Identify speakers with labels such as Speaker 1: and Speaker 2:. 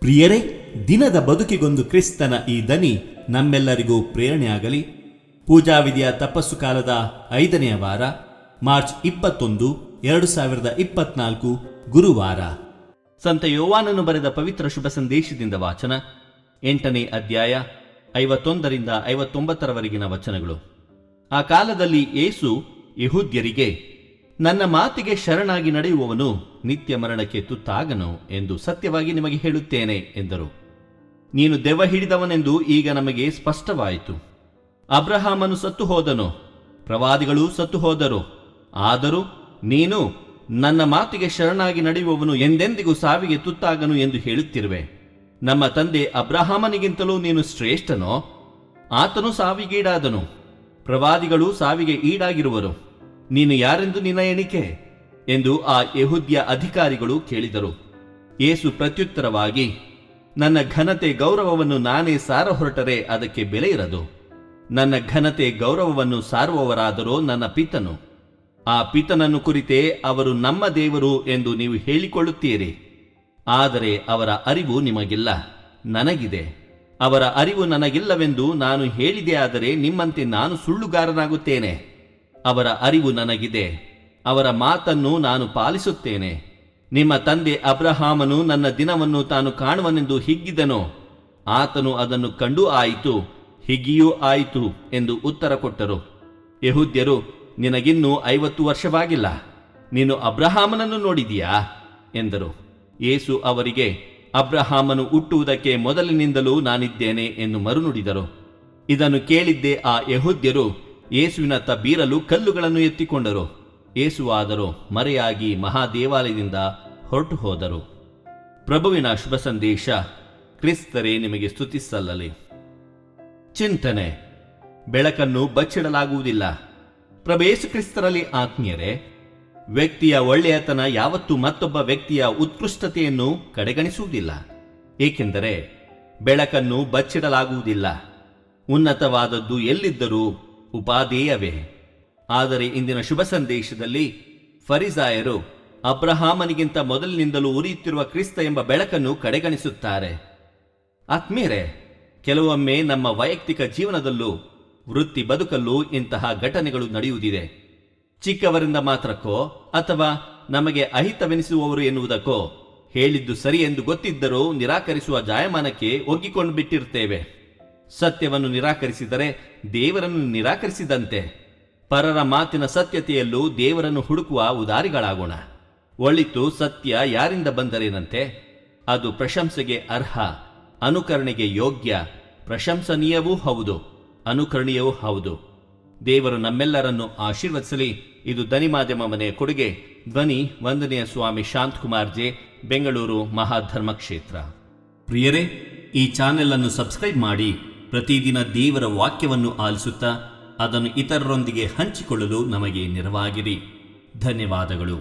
Speaker 1: ಪ್ರಿಯರೇ, ದಿನದ ಬದುಕಿಗೊಂದು ಕ್ರಿಸ್ತನ ಈ ದನಿ ನಮ್ಮೆಲ್ಲರಿಗೂ ಪ್ರೇರಣೆಯಾಗಲಿ. ಪೂಜಾವಿಧಿಯ ತಪಸ್ಸು ಕಾಲದ ಐದನೆಯ ವಾರ, ಮಾರ್ಚ್ ಇಪ್ಪತ್ತೊಂದು, ಎರಡು ಸಾವಿರದ ಇಪ್ಪತ್ನಾಲ್ಕು ಗುರುವಾರ. ಸಂತ ಯೋವಾನನು ಬರೆದ ಪವಿತ್ರ ಶುಭ ಸಂದೇಶದಿಂದ ವಾಚನ, ಎಂಟನೇ ಅಧ್ಯಾಯ, ಐವತ್ತೊಂದರಿಂದ ಐವತ್ತೊಂಬತ್ತರವರೆಗಿನ ವಚನಗಳು. ಆ ಕಾಲದಲ್ಲಿ ಏಸು ಯಹೂದ್ಯರಿಗೆ ನನ್ನ ಮಾತಿಗೆ ಶರಣಾಗಿ ನಡೆಯುವವನು ನಿತ್ಯ ಮರಣಕ್ಕೆ ತುತ್ತಾಗನು ಎಂದು ಸತ್ಯವಾಗಿ ನಿಮಗೆ ಹೇಳುತ್ತೇನೆ ಎಂದರು. ನೀನು ದೆವ್ವ ಹಿಡಿದವನೆಂದು ಈಗ ನಮಗೆ ಸ್ಪಷ್ಟವಾಯಿತು. ಅಬ್ರಹಾಮನು ಸತ್ತು ಹೋದನು, ಪ್ರವಾದಿಗಳೂ ಸತ್ತು ಹೋದರು. ಆದರೂ ನೀನು ನನ್ನ ಮಾತಿಗೆ ಶರಣಾಗಿ ನಡೆಯುವವನು ಎಂದೆಂದಿಗೂ ಸಾವಿಗೆ ತುತ್ತಾಗನು ಎಂದು ಹೇಳುತ್ತಿರುವೆ. ನಮ್ಮ ತಂದೆ ಅಬ್ರಹಾಮನಿಗಿಂತಲೂ ನೀನು ಶ್ರೇಷ್ಠನೋ? ಆತನು ಸಾವಿಗೀಡಾದನು, ಪ್ರವಾದಿಗಳು ಸಾವಿಗೆ ಈಡಾಗಿರುವರು. ನೀನು ಯಾರೆಂದು ನಿನ್ನ ಎಣಿಕೆ? ಎಂದು ಆ ಯಹುದ್ಯ ಅಧಿಕಾರಿಗಳು ಕೇಳಿದರು. ಏಸು ಪ್ರತ್ಯುತ್ತರವಾಗಿ, ನನ್ನ ಘನತೆ ಗೌರವವನ್ನು ನಾನೇ ಸಾರ ಹೊರಟರೆ, ಅದಕ್ಕೆ ಬೆಲೆ ಇರದು. ನನ್ನ ಘನತೆ ಗೌರವವನ್ನು ಸಾರುವವರಾದರೋ ನನ್ನ ಪಿತನು. ಆ ಪಿತನನ್ನು ಕುರಿತೇ ಅವರು ನಮ್ಮ ದೇವರು ಎಂದು ನೀವು ಹೇಳಿಕೊಳ್ಳುತ್ತೀರಿ. ಆದರೆ ಅವರ ಅರಿವು ನಿಮಗಿಲ್ಲ, ನನಗಿದೆ. ಅವರ ಅರಿವು ನನಗಿಲ್ಲವೆಂದು ನಾನು ಹೇಳಿದೆ ಆದರೆ ನಿಮ್ಮಂತೆ ನಾನು ಸುಳ್ಳುಗಾರನಾಗುತ್ತೇನೆ. ಅವರ ಅರಿವು ನನಗಿದೆ. ಅವರ ಮಾತನ್ನು ನಾನು ಪಾಲಿಸುತ್ತೇನೆ. ನಿಮ್ಮ ತಂದೆ ಅಬ್ರಹಾಮನು ನನ್ನ ದಿನವನ್ನು ತಾನು ಕಾಣುವನೆಂದು ಹಿಗ್ಗಿದನು. ಆತನು ಅದನ್ನು ಕಂಡು ಆಯಿತು. ಹಿಗ್ಗಿಯೂ ಆಯಿತು ಎಂದು ಉತ್ತರ ಕೊಟ್ಟರು. ಯಹೂದ್ಯರು, ನಿನಗಿನ್ನೂ ಐವತ್ತು ವರ್ಷವಾಗಿಲ್ಲ. ನೀನು ಅಬ್ರಹಾಮನನ್ನು ನೋಡಿದೀಯಾ? ಎಂದರು. ಯೇಸು ಅವರಿಗೆ, ಅಬ್ರಹಾಮನು ಹುಟ್ಟುವುದಕ್ಕೆ ಮೊದಲಿನಿಂದಲೂ ನಾನಿದ್ದೇನೆ ಎಂದು ಮರುನುಡಿದರು. ಇದನ್ನು ಕೇಳಿದ್ದೇ ಆ ಯಹೂದ್ಯರು ಯೇಸುವಿನತ್ತ ಬೀರಲು ಕಲ್ಲುಗಳನ್ನು ಎತ್ತಿಕೊಂಡರು. ಯೇಸುವಾದರೂ ಮರೆಯಾಗಿ ಮಹಾದೇವಾಲಯದಿಂದ ಹೊರಟು ಹೋದರು. ಪ್ರಭುವಿನ ಶುಭ ಸಂದೇಶ, ಕ್ರಿಸ್ತರೇ ನಿಮಗೆ ಸ್ತುತಿಸಲ್ಲಲಿ. ಚಿಂತನೆ, ಬೆಳಕನ್ನು ಬಚ್ಚಿಡಲಾಗುವುದಿಲ್ಲ. ಪ್ರಭೇಸು ಕ್ರಿಸ್ತರಲ್ಲಿ ಆತ್ಮೀಯರೇ, ವ್ಯಕ್ತಿಯ ಒಳ್ಳೆಯತನ ಯಾವತ್ತೂ ಮತ್ತೊಬ್ಬ ವ್ಯಕ್ತಿಯ ಉತ್ಕೃಷ್ಟತೆಯನ್ನು ಕಡೆಗಣಿಸುವುದಿಲ್ಲ. ಏಕೆಂದರೆ ಬೆಳಕನ್ನು ಬಚ್ಚಿಡಲಾಗುವುದಿಲ್ಲ. ಉನ್ನತವಾದದ್ದು ಎಲ್ಲಿದ್ದರೂ ಉಪಾದೇಯವೇ ಆದರೆ ಇಂದಿನ ಶುಭ ಸಂದೇಶದಲ್ಲಿ ಫರಿಸಾಯರು ಅಬ್ರಹಾಮನಿಗಿಂತ ಮೊದಲಿನಿಂದಲೂ ಉರಿಯುತ್ತಿರುವ ಕ್ರಿಸ್ತ ಎಂಬ ಬೆಳಕನ್ನು ಕಡೆಗಣಿಸುತ್ತಾರೆ. ಆತ್ಮೀರೆ ಕೆಲವೊಮ್ಮೆ ನಮ್ಮ ವೈಯಕ್ತಿಕ ಜೀವನದಲ್ಲೂ ವೃತ್ತಿ ಬದುಕಲ್ಲೂ ಇಂತಹ ಘಟನೆಗಳು ನಡೆಯುವುದಿದೆ. ಚಿಕ್ಕವರಿಂದ ಮಾತ್ರಕ್ಕೋ ಅಥವಾ ನಮಗೆ ಅಹಿತವೆನಿಸುವವರು ಎನ್ನುವುದಕ್ಕೋ ಹೇಳಿದ್ದು ಸರಿ ಎಂದು ಗೊತ್ತಿದ್ದರೂ ನಿರಾಕರಿಸುವ ಜಾಯಮಾನಕ್ಕೆ ಒಗ್ಗಿಕೊಂಡು ಬಿಟ್ಟಿರ್ತೇವೆ. ಸತ್ಯವನ್ನು ನಿರಾಕರಿಸಿದರೆ ದೇವರನ್ನು ನಿರಾಕರಿಸಿದಂತೆ. ಪರರ ಮಾತಿನ ಸತ್ಯತೆಯಲ್ಲೂ ದೇವರನ್ನು ಹುಡುಕುವ ಉದಾರಿಗಳಾಗೋಣ. ಒಳಿತು ಸತ್ಯ ಯಾರಿಂದ ಬಂದರೇನಂತೆ? ಅದು ಪ್ರಶಂಸೆಗೆ ಅರ್ಹ, ಅನುಕರಣೆಗೆ ಯೋಗ್ಯ, ಪ್ರಶಂಸನೀಯವೂ ಹೌದು, ಅನುಕರಣೀಯವೂ ಹೌದು. ದೇವರು ನಮ್ಮೆಲ್ಲರನ್ನು ಆಶೀರ್ವದಿಸಲಿ. ಇದು ಧ್ವನಿ ಮಾಧ್ಯಮ ಮನೆಯ ಕೊಡುಗೆ. ಧ್ವನಿ ವಂದನೆಯ ಸ್ವಾಮಿ ಶಾಂತಕುಮಾರ್ ಜೆ ಬೆಂಗಳೂರು ಮಹಾಧರ್ಮ ಕ್ಷೇತ್ರ ಪ್ರಿಯರೇ, ಈ ಚಾನೆಲ್ ಅನ್ನು ಸಬ್ಸ್ಕ್ರೈಬ್ ಮಾಡಿ. ಪ್ರತಿದಿನ ದೇವರ ವಾಕ್ಯವನ್ನು ಆಲಿಸುತ್ತಾ ಅದನ್ನು ಇತರರೊಂದಿಗೆ ಹಂಚಿಕೊಳ್ಳಲು ನಮಗೆ ನೆರವಾಗಿರಿ ಧನ್ಯವಾದಗಳು.